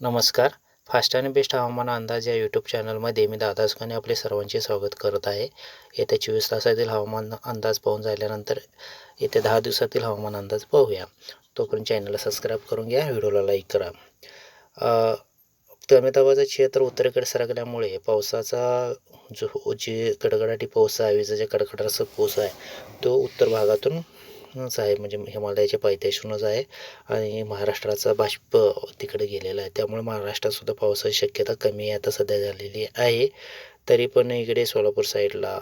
नमस्कार. फास्ट आणि बेस्ट हवामान अंदाज या यूट्यूब चॅनलमध्ये मी दादा सुकाने आपले सर्वांचे स्वागत करत आहे. येत्या चोवीस तासातील हवामान अंदाज पाहून झाल्यानंतर येत्या दहा दिवसातील हवामान अंदाज पाहूया. तोपर्यंत चॅनलला सबस्क्राईब करून घ्या व्हिडिओला लाईक करा. कमी दाबाचं क्षेत्र उत्तरेकडे सरकल्यामुळे पावसाचा जो जे कडकडाटी पाऊस आहे विजेच्या कडकडाचा पाऊस आहे तो उत्तर भागातून च आहे. म्हणजे हिमालयाच्या पायथ्याशूनच आहे आणि महाराष्ट्राचा बाष्प तिकडे गेलेला आहे. त्यामुळे महाराष्ट्रातसुद्धा पावसाची शक्यता कमी आता सध्या झालेली आहे. तरी पण इकडे सोलापूर साईडला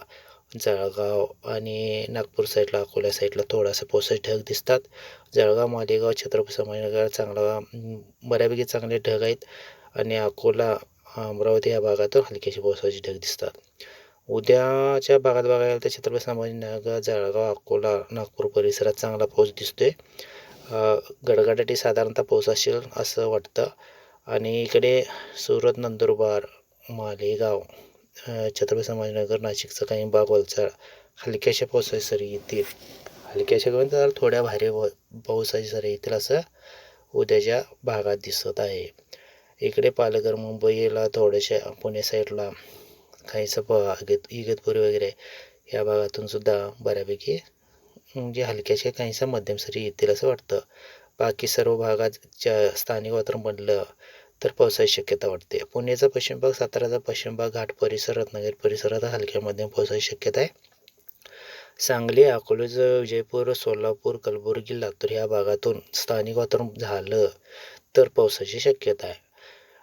जळगाव आणि नागपूर साईडला अकोला साईडला थोडासा पावसाचे ढग दिसतात. जळगाव मालेगाव छत्रपती संभाजीनगर चांगला बऱ्यापैकी चांगले ढग आहेत. आणि अकोला अमरावती या भागातून हलक्याचे पावसाचे ढग दिसतात. उद्याच्या भागात बघायला गेलं तर छत्रपती संभाजीनगर जळगाव अकोला नागपूर परिसरात चांगला पाऊस दिसतोय. आहे गडगडाटी साधारणतः पाऊस असेल असं वाटतं. आणि इकडे सुरत नंदुरबार मालेगाव छत्रपती संभाजीनगर नाशिकचा काही भाग वलचाड हलक्याशा पावसाची सरी येतील. हलक्याशा करून तर थोड्या भारी व पावसाची सरी येतील असं उद्याच्या भागात दिसत आहे. इकडे पालघर मुंबईला थोड्याशा पुणे साईडला काहीसं प इगत इगतपुरी वगैरे या भागातून सुद्धा बऱ्यापैकी म्हणजे हलक्याशा काहीसा मध्यम सरी येतील असं वाटतं. बाकी सर्व भागाच्या स्थानिक वातावरण बनलं तर पावसाची शक्यता वाटते. पुण्याचा पश्चिम भाग साताराचा पश्चिम भाग घाट परिसर रत्नागिरी परिसरात हलक्या मध्यम पावसाची शक्यता आहे. सांगली अकोलेज विजयपूर सोलापूर कलबुर्गी लातूर या भागातून स्थानिक वातावरण झालं तर पावसाची शक्यता आहे.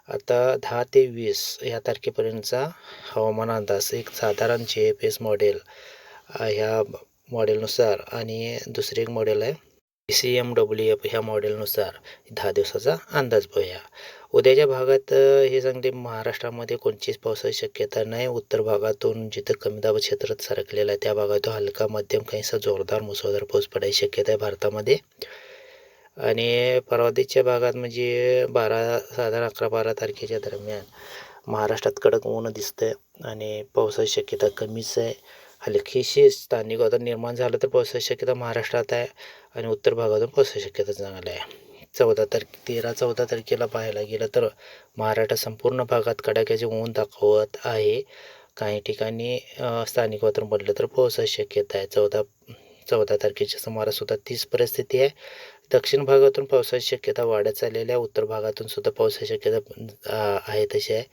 आता दहा ते वीस या तारखेपर्यंतचा हवामान अंदाज एक साधारण जे एफ एस मॉडेल ह्या मॉडेलनुसार आणि दुसरे एक मॉडेल आहे सी एम डब्ल्यू एफ ह्या मॉडेलनुसार दहा दिवसाचा अंदाज बघूया. उद्याच्या भागात हे सांगते महाराष्ट्रामध्ये कोणतीच पावसाची शक्यता नाही. उत्तर भागातून जिथं कमी दाब क्षेत्रात सरकलेलं आहे त्या भागातून हलका मध्यम काहीसा जोरदार मुसळधार पाऊस पडायची शक्यता आहे भारतामध्ये. आणि पर्वतीच्या भागात म्हणजे बारा साधारण अकरा बारा तारखेच्या दरम्यान महाराष्ट्रात कडक ऊन दिसतंय आणि पावसाची शक्यता कमीच आहे. हलकीशी स्थानिक वातावरण निर्माण झालं तर पावसाची शक्यता महाराष्ट्रात आहे आणि उत्तर भागातून पावसाची शक्यता चांगली आहे. चौदा तारखे तेरा चौदा तारखेला पाहायला गेलं तर महाराष्ट्रात संपूर्ण भागात कडाक्याचे ऊन दाखवत आहे. काही ठिकाणी स्थानिक वातावरण बनलं तर पावसाची शक्यता आहे. चौदा चौदा तारखेच्या सुमारासुद्धा तीच परिस्थिती आहे. दक्षिण भागातून पावसाची शक्यता वाढत चाललेली आहे. उत्तर भागातून सुद्धा पावसाची शक्यता आहे तशी आहे.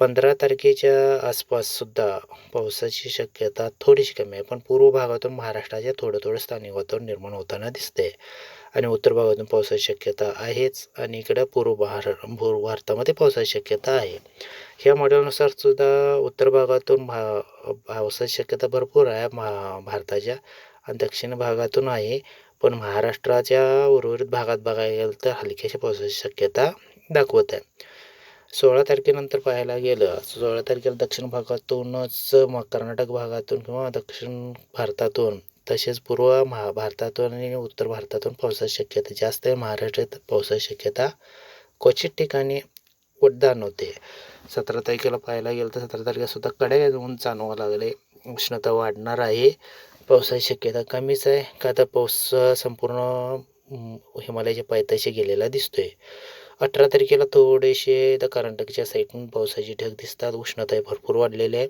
पंधरा तारखेच्या आसपाससुद्धा पावसाची शक्यता थोडीशी कमी आहे. पण पूर्व भागातून महाराष्ट्राच्या थोडं थोडं स्थानिक वातावरण निर्माण होताना दिसते. आणि उत्तर भागातून पावसाची शक्यता आहेच आणि इकडं पूर्व भार पूर्व भारतामध्ये पावसाची शक्यता आहे. ह्या मॉडेलनुसार सुद्धा उत्तर भागातून भा पावसाची शक्यता भरपूर आहे महा भारताच्या. आणि दक्षिण भागातून आहे. पण महाराष्ट्राच्या उर्वरित भागात बघायला गेलं तर हलक्याशा पावसाची शक्यता दाखवत आहे. सोळा तारखेनंतर पाहायला गेलं सोळा तारखेला दक्षिण भागातूनच मग कर्नाटक भागातून किंवा दक्षिण भारतातून तसेच पूर्व महा भारतातून आणि उत्तर भारतातून पावसाची शक्यता जास्त आहे. महाराष्ट्रात पावसाची शक्यता क्वचित ठिकाणी उड्डाण होते. सतरा तारखेला पाहायला गेलं तर सतरा तारखेलासुद्धा कड्या ऊन जाणवा लागले. उष्णता वाढणार आहे. पावसाची शक्यता कमीच आहे. का तर पाऊस संपूर्ण हिमालयाच्या पायथ्याशी गेलेला दिसतोय. अठरा तारखेला थोडेसे तर कर्नाटकच्या साईडून पावसाचे ढग दिसतात. उष्णता भरपूर वाढलेली आहे.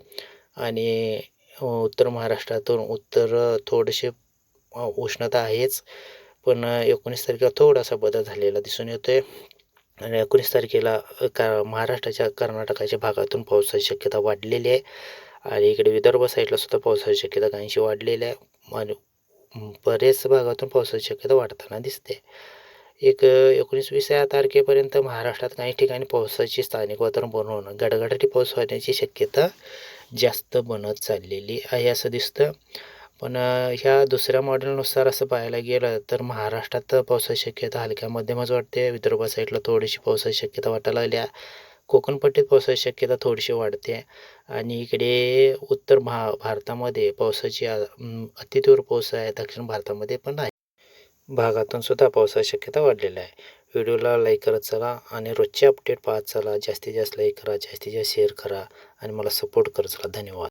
आणि उत्तर महाराष्ट्रातून उत्तर थोडेसे उष्णता आहेच. पण एकोणीस तारखेला थोडासा बदल झालेला दिसून येतोय. आणि एकोणीस तारखेला का महाराष्ट्राच्या कर्नाटकाच्या भागातून पावसाची शक्यता वाढलेली आहे. आणि इकडे विदर्भ साईडला सुद्धा पावसाची शक्यता काहीशी वाढलेली आहे. आणि बरेच भागातून पावसाची शक्यता वाढताना दिसते. एक एकोणीस वीस या तारखेपर्यंत महाराष्ट्रात काही ठिकाणी पावसाची स्थानिक वातावरण बनवणं गडगडाटी पाऊस होण्याची शक्यता जास्त बनत चाललेली आहे असं दिसतं. पण ह्या दुसऱ्या मॉडेलनुसार असं पाहायला गेलं तर महाराष्ट्रात पावसाची शक्यता हलक्या मध्यमच वाटते. विदर्भ साईडला थोडीशी पावसाची शक्यता वाटायला लागल्या कोकणपट्टीत पावसाची शक्यता थोडीशी वाढते. आणि इकडे उत्तर भा भारतामध्ये पावसाची अतितीव्र पाऊस आहे. दक्षिण भारतामध्ये पण आहे. भागातून सुद्धा पावसाची शक्यता वाढलेली आहे. व्हिडिओला लाईक करत चला आणि रोजचे अपडेट पाहत चला. जास्तीत जास्त लाईक करा जास्तीत जास्त शेअर करा आणि मला सपोर्ट करत चला. धन्यवाद.